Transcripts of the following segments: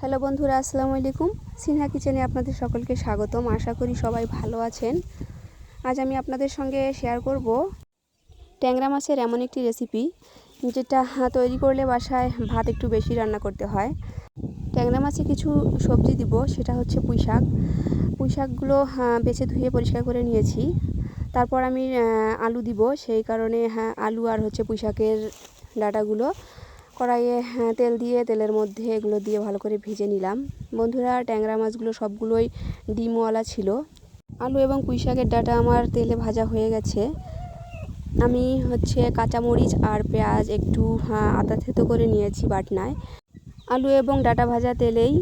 Hello বন্ধুরা, আসসালামু আলাইকুম। সিনহা কিচেনে আপনাদের সকলকে স্বাগতম। আশা করি সবাই ভালো আছেন। আজ আমি আপনাদের সঙ্গে শেয়ার করব ট্যাংরা মাছের এমন একটি রেসিপি যেটা তৈরি করলে বাসায় ভাত একটু বেশি রান্না করতে হয়। ট্যাংরা মাছে কিছু সবজি দিব, সেটা হচ্ছে পুঁই শাক। পুঁই শাকগুলো বেছে ধুয়ে পরিষ্কার করে নিয়েছি। তারপর আমি আলু দিব, সেই কারণে হ্যাঁ আলু আর হচ্ছে পুঁই শাকের ডাটাগুলো। কড়াইয়ে হ্যাঁ, তেল দিয়ে তেলের মধ্যে এগুলো দিয়ে ভালো করে ভেজে নিলাম। বন্ধুরা ট্যাংরা মাছগুলো সবগুলোই ডিমওয়ালা ছিল। আলু এবং পুঁই শাকের ডাটা আমার তেলে ভাজা হয়ে গেছে। আমি হচ্ছে কাঁচামরিচ আর পেঁয়াজ একটু হ্যাঁ, আদা থেতো করে নিয়েছি বাটনায়। আলু এবং ডাটা ভাজা তেলেই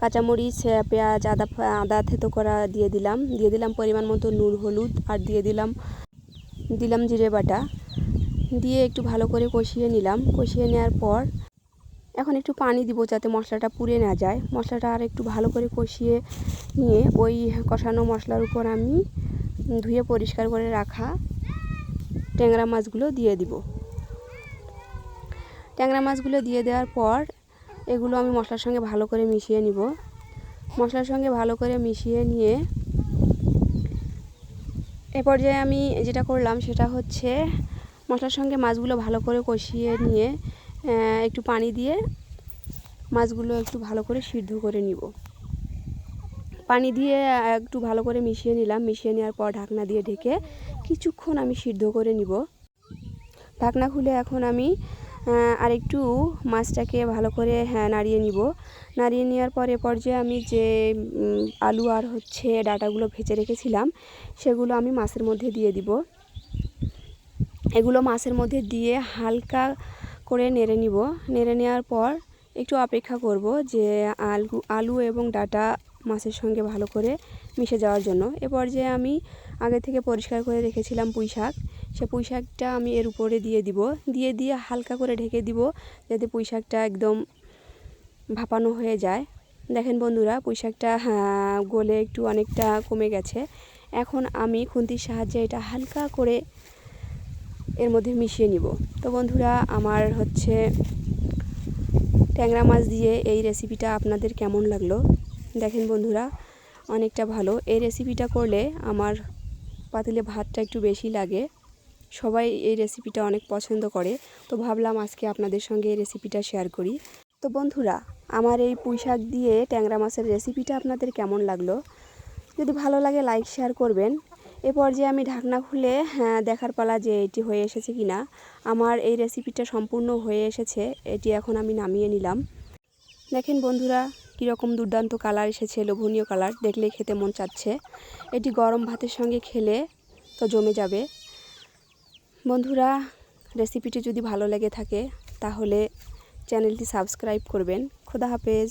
কাঁচামরিচ পেঁয়াজ আদা আদা থেতো করা দিয়ে দিলাম। দিয়ে দিলাম পরিমাণ মতো নুন হলুদ আর দিয়ে দিলাম দিলাম জিরে বাটা। দিয়ে একটু ভালো করে কষিয়ে নিলাম। কষিয়ে নেওয়ার পর এখন একটু পানি দিব যাতে মশলাটা পুড়ে না যায়। মশলাটা আর একটু ভালো করে কষিয়ে নিয়ে ওই কষানো মশলার উপর আমি ধুয়ে পরিষ্কার করে রাখা ট্যাংরা মাছগুলো দিয়ে দিব। ট্যাংরা মাছগুলো দিয়ে দেওয়ার পর এগুলো আমি মশলার সঙ্গে ভালো করে মিশিয়ে নিব। মশলার সঙ্গে ভালো করে মিশিয়ে নিয়ে এ পর্যায়ে আমি যেটা করলাম সেটা হচ্ছে মশলার সঙ্গে মাছগুলো ভালো করে কষিয়ে নিয়ে একটু পানি দিয়ে মাছগুলো একটু ভালো করে সিদ্ধ করে নিব। পানি দিয়ে একটু ভালো করে মিশিয়ে নিলাম। মিশিয়ে নেওয়ার পর ঢাকনা দিয়ে ঢেকে কিছুক্ষণ আমি সিদ্ধ করে নিব। ঢাকনা খুলে এখন আমি আহ, আরেকটু মাছটাকে ভালো করে হ্যাঁ নাড়িয়ে নিব। নাড়িয়ে নেওয়ার পর এ পর্যায়ে আমি যে আলু আর হচ্ছে ডাটাগুলো ভেজে রেখেছিলাম সেগুলো আমি মাছের মধ্যে দিয়ে দিব। এগুলো মাছের মধ্যে দিয়ে হালকা করে নেড়ে নিব। নেড়ে নেওয়ার পর একটু অপেক্ষা করব যে আলু আলু এবং ডাটা মাছের সঙ্গে ভালো করে মিশে যাওয়ার জন্য। এ পর্যায়ে আমি আগে থেকে পরিষ্কার করে রেখেছিলাম পুঁই শাক। সে পুঁই শাকটা আমি এর উপরে দিয়ে দিব। দিয়ে দিয়ে হালকা করে ঢেকে দিব যাতে পুঁই শাকটা একদম ভাপানো হয়ে যায়। দেখেন বন্ধুরা, পুঁই শাকটা গলে একটু অনেকটা কমে গেছে। এখন আমি খুন্তির সাহায্যে এটা হালকা করে এর মধ্যে মিশিয়ে নিব। তো বন্ধুরা, আমার হচ্ছে ট্যাংরা মাছ দিয়ে এই রেসিপিটা আপনাদের কেমন লাগল? দেখেন বন্ধুরা, অনেকটা ভালো। এই রেসিপিটা করলে আমার পাতিলে ভাতটা একটু বেশি লাগে। সবাই এই রেসিপিটা অনেক পছন্দ করে। তো ভাবলাম আজকে আপনাদের সঙ্গে এই রেসিপিটা শেয়ার করি। তো বন্ধুরা, আমার এই পুঁই শাক দিয়ে ট্যাংরা মাছের রেসিপিটা আপনাদের কেমন লাগল? যদি ভালো লাগে লাইক শেয়ার করবেন। এ পর্যায়ে আমি ঢাকনা খুলে হ্যাঁ, দেখার পালা যে এটি হয়ে এসেছে কি না আমার এই রেসিপিটা সম্পূর্ণ হয়ে এসেছে এটি এখন আমি নামিয়ে নিলাম। দেখেন বন্ধুরা কীরকম দুর্দান্ত কালার এসেছে লোভনীয় কালার দেখলেই খেতে মন চাচ্ছে। এটি গরম ভাতের সঙ্গে খেলে তো জমে যাবে। বন্ধুরা রেসিপিটি যদি ভালো লেগে থাকে তাহলে চ্যানেলটি সাবস্ক্রাইব করবেন। খোদা হাফেজ।